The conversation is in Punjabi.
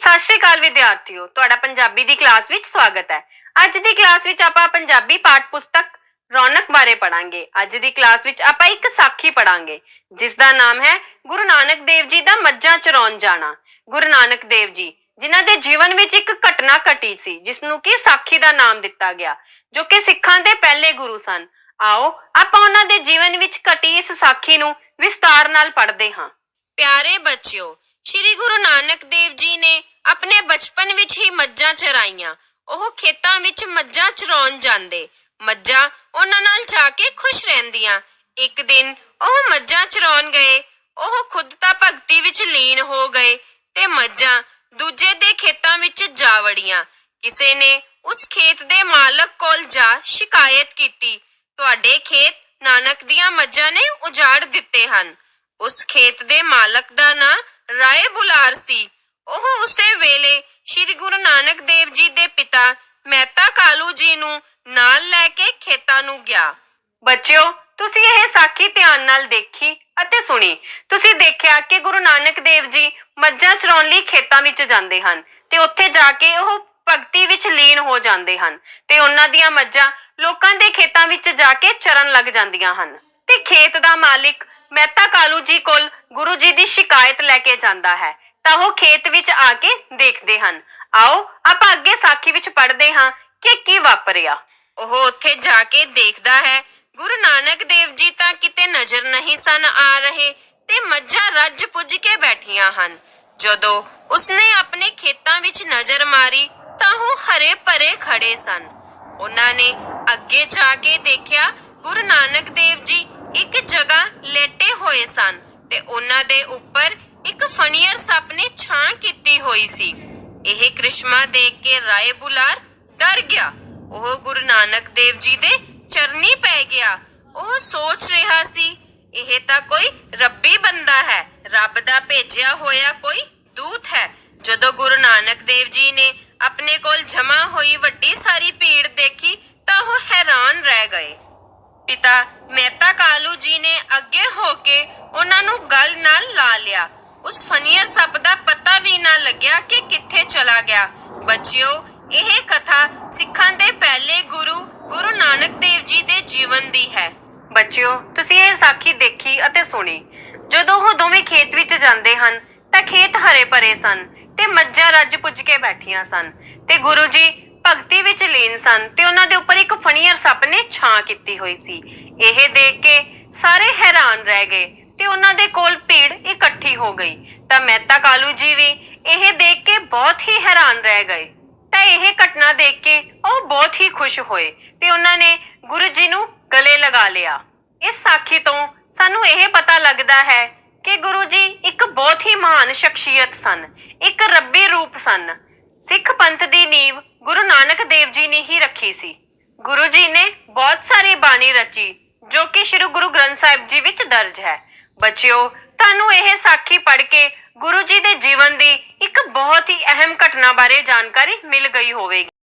ਸਤਿ ਸ਼੍ਰੀ ਅਕਾਲ ਵਿਦਿਆਰਥੀਓ, ਤੁਹਾਡਾ ਪੰਜਾਬੀ ਦੀ ਕਲਾਸ ਵਿੱਚ ਸਵਾਗਤ ਹੈ। ਅੱਜ ਦੀ ਕਲਾਸ ਵਿੱਚ ਆਪਾਂ ਪੰਜਾਬੀ ਪਾਠ ਪੁਸਤਕ ਰੌਣਕ ਬਾਰੇ ਪੜਾਂਗੇ ਅੱਜ ਦੀ ਕਲਾਸ ਵਿੱਚ ਆਪਾਂ ਇੱਕ ਸਾਖੀ ਪੜਾਂਗੇ ਜਿਸ ਦਾ ਨਾਮ ਹੈ ਗੁਰੂ ਨਾਨਕ ਦੇਵ ਜੀ ਦਾ ਮੱਝਾਂ ਚਰਾਉਣ ਜਾਣਾ। ਗੁਰੂ ਨਾਨਕ ਦੇਵ ਜੀ, ਜਿਨ੍ਹਾਂ ਦੇ ਜੀਵਨ ਵਿੱਚ ਇੱਕ ਘਟਨਾ ਘਟੀ ਸੀ ਜਿਸ ਨੂੰ ਕਿ ਸਾਖੀ ਦਾ ਨਾਮ ਦਿੱਤਾ ਗਿਆ, ਜੋ ਕਿ ਸਿੱਖਾਂ ਦੇ ਪਹਿਲੇ ਗੁਰੂ ਸਨ। ਆਓ, ਆਪਾਂ ਉਹਨਾਂ ਦੇ ਜੀਵਨ ਵਿੱਚ ਘਟੀ ਇਸ ਸਾਖੀ ਨੂੰ ਵਿਸਤਾਰ ਨਾਲ ਪੜ੍ਹਦੇ ਹਾਂ। ਪਿਆਰੇ ਬੱਚਿਓ, ਸ਼੍ਰੀ ਗੁਰੂ ਨਾਨਕ ਦੇਵ ਜੀ ਨੇ ਆਪਣੇ ਬਚਪਨ ਵਿੱਚ ਹੀ ਮੱਝਾਂ ਚਰਾਈਆਂ। ਉਹ ਖੇਤਾਂ ਵਿੱਚ ਮੱਝਾਂ ਚਰਾਉਣ ਜਾਂਦੇ। ਮੱਝਾਂ ਉਹਨਾਂ ਨਾਲ ਜਾ ਕੇ ਖੁਸ਼ ਰਹਿੰਦੀਆਂ। ਇੱਕ ਦਿਨ ਉਹ ਮੱਝਾਂ ਚਰਾਉਣ ਗਏ। ਉਹ ਖੁਦ ਤਾਂ ਭਗਤੀ ਵਿੱਚ ਲੀਨ ਹੋ ਗਏ ਤੇ ਮੱਝਾਂ ਦੂਜੇ ਦੇ ਖੇਤਾਂ ਵਿੱਚ ਜਾ ਵੜੀਆਂ। ਕਿਸੇ ਨੇ ਉਸ ਖੇਤ ਦੇ ਮਾਲਕ ਕੋਲ ਜਾ ਸ਼ਿਕਾਇਤ ਕੀਤੀ। ਤੁਹਾਡੇ ਖੇਤ ਨਾਨਕ ਦੀਆਂ ਮੱਝਾਂ ਨੇ ਉਜਾੜ ਦਿੱਤੇ ਹਨ। ਉਸ ਖੇਤ ਦੇ ਮਾਲਕ ਦਾ ਨਾਂ ਰਾਏ ਬੁਲਾਰ ਸੀ। ਉਹ ਉਸੇ ਵੇਲੇ ਸ੍ਰੀ ਗੁਰੂ ਨਾਨਕ ਦੇਵ ਜੀ ਦੇ ਪਿਤਾ ਮਹਿਤਾ ਕਾਲੂ ਜੀ ਨੂੰ ਨਾਲ ਲੈ ਕੇ ਖੇਤਾਂ ਨੂੰ ਗਿਆ। ਬੱਚਿਓ, ਤੁਸੀਂ ਇਹ ਸਾਖੀ ਧਿਆਨ ਨਾਲ ਦੇਖੀ ਅਤੇ ਸੁਣੀ। ਤੁਸੀਂ ਦੇਖਿਆ ਕਿ ਗੁਰੂ ਨਾਨਕ ਦੇਵ ਜੀ ਮੱਝਾਂ ਚਰਾਉਣ ਲਈ ਖੇਤਾਂ ਵਿੱਚ ਜਾਂਦੇ ਹਨ ਤੇ ਉੱਥੇ ਜਾ ਕੇ ਉਹ ਭਗਤੀ ਵਿੱਚ ਲੀਨ ਹੋ ਜਾਂਦੇ ਹਨ ਤੇ ਉਹਨਾਂ ਦੀਆਂ ਮੱਝਾਂ ਲੋਕਾਂ ਦੇ ਖੇਤਾਂ ਵਿੱਚ ਜਾ ਕੇ ਚਰਨ ਲੱਗ ਜਾਂਦੀਆਂ ਹਨ। ਤੇ ਖੇਤ ਦਾ ਮਾਲਿਕ ਮਹਿਤਾ ਕਾਲੂ ਜੀ ਕੋਲ ਗੁਰੂ ਜੀ ਦੀ ਸ਼ਿਕਾਇਤ ਲੈ ਕੇ ਜਾਂਦਾ ਹੈ। ਤਾਂ ਉਹ ਖੇਤ ਵਿੱਚ ਆ ਕੇ ਦੇਖਦੇ ਹਨ। ਆਓ, ਆਪਾਂ ਅੱਗੇ ਸਾਖੀ ਵਿੱਚ ਪੜ੍ਹਦੇ ਹਾਂ ਕਿ ਕੀ ਵਾਪਰਿਆ। ਉਹ ਉੱਥੇ ਜਾ ਕੇ ਦੇਖਦਾ ਹੈ, ਗੁਰੂ ਨਾਨਕ ਦੇਵ ਜੀ ਤਾਂ ਕਿਤੇ ਨਜ਼ਰ ਨਹੀਂ ਸਨ ਆ ਰਹੇ ਤੇ ਮੱਝਾਂ ਰੱਜ ਪੁੱਜ ਕੇ ਬੈਠੀਆਂ ਹਨ। ਜਦੋਂ ਉਸਨੇ ਆਪਣੇ ਖੇਤਾਂ ਵਿੱਚ ਨਜ਼ਰ ਮਾਰੀ ਤਾਂ ਉਹ ਹਰੇ ਭਰੇ ਖੜੇ ਸਨ। ਉਹਨਾਂ ਨੇ ਅੱਗੇ ਜਾ ਕੇ ਦੇਖਿਆ, ਗੁਰੂ ਨਾਨਕ ਦੇਵ ਜੀ ਇੱਕ ਜਗ੍ਹਾ ਲੇਟੇ ਹੋਏ ਸਨ ਤੇ ਉਹਨਾਂ ਦੇ ਉੱਪਰ ਇੱਕ ਫਨੀਅਰ ਸੱਪ ਨੇ ਛਾਂ ਕੀਤੀ ਹੋਈ ਸੀ। ਇਹ ਕ੍ਰਿਸ਼ਮਾ ਦੇਖ ਕੇ ਰਾਏ ਬੁਲਾਰ ਡਰ ਗਿਆ। ਉਹ ਗੁਰੂ ਨਾਨਕ ਦੇਵ ਜੀ ਦੇ ਚਰਨੀ ਪੈ ਗਿਆ। ਉਹ ਸੋਚ ਰਿਹਾ ਸੀ, ਇਹ ਤਾਂ ਕੋਈ ਰੱਬੀ ਬੰਦਾ ਹੈ। ਰੱਬ ਦਾ ਭੇਜਿਆ ਹੋਇਆ ਕੋਈ ਦੂਤ ਹੈ। ਜਦੋਂ ਗੁਰੂ ਨਾਨਕ ਦੇਵ ਜੀ ਨੇ ਆਪਣੇ ਕੋਲ ਜਮਾ ਹੋਈ ਵੱਡੀ ਸਾਰੀ ਭੀੜ ਦੇਖੀ, ਤਾਂ ਉਹ ਹੈਰਾਨ ਰਹਿ ਗਏ। ਪਿਤਾ ਮਹਿਤਾ ਕਾਲੂ ਜੀ ਨੇ ਅੱਗੇ ਹੋ ਕੇ ਉਹਨਾਂ ਨੂੰ ਗੱਲ ਨਾਲ ਲਾ ਲਿਆ। ਉਸ ਫਨੀਅਰ ਸੱਪ ਦਾ ਪਤਾ ਵੀ ਨਾ ਲੱਗਿਆ ਕਿ ਕਿੱਥੇ ਚਲਾ ਗਿਆ। ਬੱਚਿਓ, ਇਹ ਕਥਾ ਸਿੱਖਾਂ ਦੇ ਪਹਿਲੇ ਗੁਰੂ ਗੁਰੂ ਨਾਨਕ ਦੇਵ ਜੀ ਦੇ ਜੀਵਨ ਦੀ ਹੈ। ਬੱਚਿਓ, ਤੁਸੀਂ ਇਹ ਸਾਖੀ ਦੇਖੀ ਅਤੇ ਸੁਣੀ। ਜਦੋਂ ਉਹ ਦੋਵੇਂ ਖੇਤ ਵਿੱਚ ਜਾਂਦੇ ਹਨ, ਤਾਂ ਖੇਤ ਹਰੇ ਭਰੇ ਸਨ ਤੇ ਮੱਝਾਂ ਰੱਜ ਪੁੱਜ ਕੇ ਬੈਠੀਆਂ ਸਨ ਤੇ ਗੁਰੂ ਜੀ ਭਗਤੀ ਵਿੱਚ ਲੀਨ ਸਨ ਤੇ ਉਹਨਾਂ ਦੇ ਉੱਪਰ ਇੱਕ ਫਣੀਅਰ ਸੱਪ ਨੇ ਛਾਂ ਕੀਤੀ ਹੋਈ ਸੀ। ਇਹ ਦੇਖ ਕੇ ਸਾਰੇ ਹੈਰਾਨ ਰਹਿ ਗਏ। ਤੇ ਉਹਨਾਂ ਦੇ ਕੋਲ ਭੀੜ ਇਕੱਠੀ ਹੋ ਗਈ। ਤਾਂ ਮਹਿਤਾ ਕਾਲੂ ਜੀ ਵੀ ਇਹ ਦੇਖ ਕੇ ਬਹੁਤ ਹੀ ਹੈਰਾਨ ਰਹਿ ਗਏ। ਤਾਂ ਇਹ ਘਟਨਾ ਦੇਖ ਕੇ ਉਹ ਬਹੁਤ ਹੀ ਖੁਸ਼ ਹੋਏ ਤੇ ਉਹਨਾਂ ਨੇ ਗੁਰੂ ਜੀ ਨੂੰ ਗਲੇ ਲਗਾ ਲਿਆ। ਇਸ ਸਾਖੀ ਤੋਂ ਸਾਨੂੰ ਇਹ ਪਤਾ ਲੱਗਦਾ ਹੈ ਕਿ ਗੁਰੂ ਜੀ ਇੱਕ ਬਹੁਤ ਹੀ ਮਹਾਨ ਸ਼ਖਸੀਅਤ ਸਨ, ਇੱਕ ਰੱਬੀ ਰੂਪ ਸਨ। ਸਿੱਖ ਪੰਥ ਦੀ ਨੀਂਵ ਗੁਰੂ ਨਾਨਕ ਦੇਵ ਜੀ ਨੇ ਹੀ ਰੱਖੀ ਸੀ। ਗੁਰੂ ਜੀ ਨੇ ਬਹੁਤ ਸਾਰੀ ਬਾਣੀ ਰਚੀ, ਜੋ ਕਿ ਸ੍ਰੀ ਗੁਰੂ ਗ੍ਰੰਥ ਸਾਹਿਬ ਜੀ ਵਿੱਚ ਦਰਜ ਹੈ। ਬੱਚਿਓ, ਤੁਹਾਨੂੰ ਇਹ ਸਾਖੀ ਪੜ੍ਹ ਕੇ ਗੁਰੂ ਜੀ ਦੇ ਜੀਵਨ ਦੀ ਇੱਕ ਬਹੁਤ ਹੀ ਅਹਿਮ ਘਟਨਾ ਬਾਰੇ ਜਾਣਕਾਰੀ ਮਿਲ ਗਈ ਹੋਵੇਗੀ।